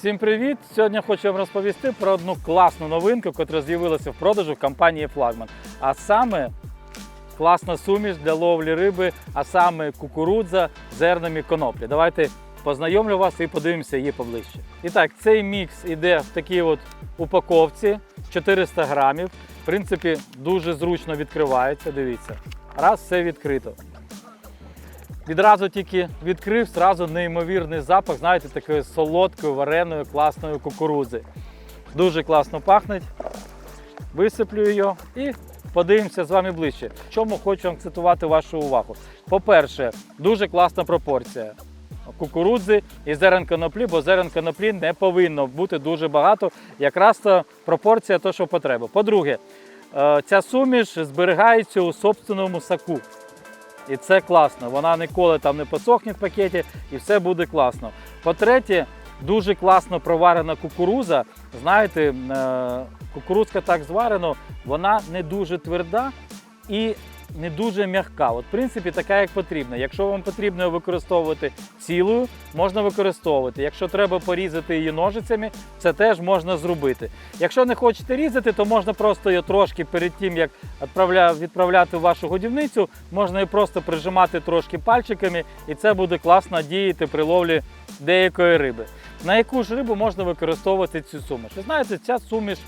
Всім привіт! Сьогодні хочу вам розповісти про одну класну новинку, яка з'явилася в продажу компанії Флагман. А саме класна суміш для ловлі риби, а саме кукурудза з зернами коноплі. Давайте познайомлю вас і подивимося її поближче. І так, цей мікс іде в такій от упаковці 400 грамів. В принципі, дуже зручно відкривається. Дивіться. Раз, все відкрито. Відразу тільки відкрив, зразу неймовірний запах, знаєте, такої солодкої, вареної, класної кукурудзи. Дуже класно пахне. Висиплю її і подивимося з вами ближче. Чому хочу акцентувати вашу увагу. По-перше, дуже класна пропорція кукурудзи і зерен коноплі, бо зерен коноплі не повинно бути дуже багато. Якраз пропорція то, що потреба. По-друге, е, ця суміш зберігається у собственному соку. І це класно. Вона ніколи там не посохне в пакеті і все буде класно. По-третє, дуже класно проварена кукуруза. Знаєте, е, кукурузка так зварена, вона не дуже тверда і не дуже м'яка. От, в принципі, така, як потрібно. Якщо вам потрібно використовувати цілою, можна використовувати. Якщо треба порізати її ножицями, це теж можна зробити. Якщо не хочете різати, то можна просто її трошки перед тим, як відправляти в вашу годівницю, можна її просто прижимати трошки пальчиками, і це буде класно діяти при ловлі деякої риби. На яку ж рибу можна використовувати цю суміш? Ви знаєте, ця суміш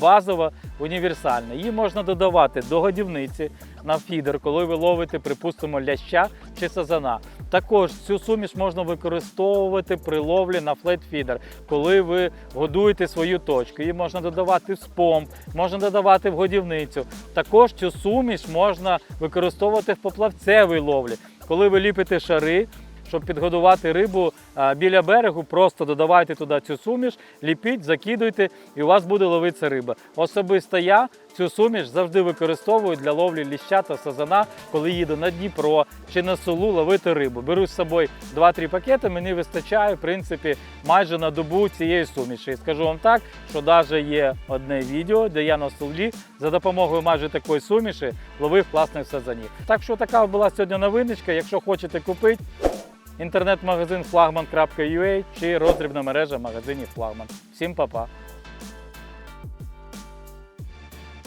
базова, універсальна. Її можна додавати до годівниці на фідер, коли ви ловите, припустимо, ляща чи сазана. Також цю суміш можна використовувати при ловлі на флет-фідер, коли ви годуєте свою точку. Її можна додавати в спомп, можна додавати в годівницю. Також цю суміш можна використовувати в поплавцевій ловлі, коли ви ліпите шари. Щоб підгодувати рибу біля берегу, просто додавайте туди цю суміш, ліпіть, закидуйте, і у вас буде ловитися риба. Особисто я цю суміш завжди використовую для ловлі ліща та сазана, коли їду на Дніпро чи на Сулу ловити рибу. Беру з собою 2-3 пакети, мені вистачає в принципі майже на добу цієї суміші. І скажу вам так, що навіть є одне відео, де я на Сулі за допомогою майже такої суміші ловив класних сазанів. Так що така була сьогодні новиночка. Якщо хочете купити, інтернет-магазин flagman.ua чи роздрібна мережа магазинів Флагман. Всім па-па!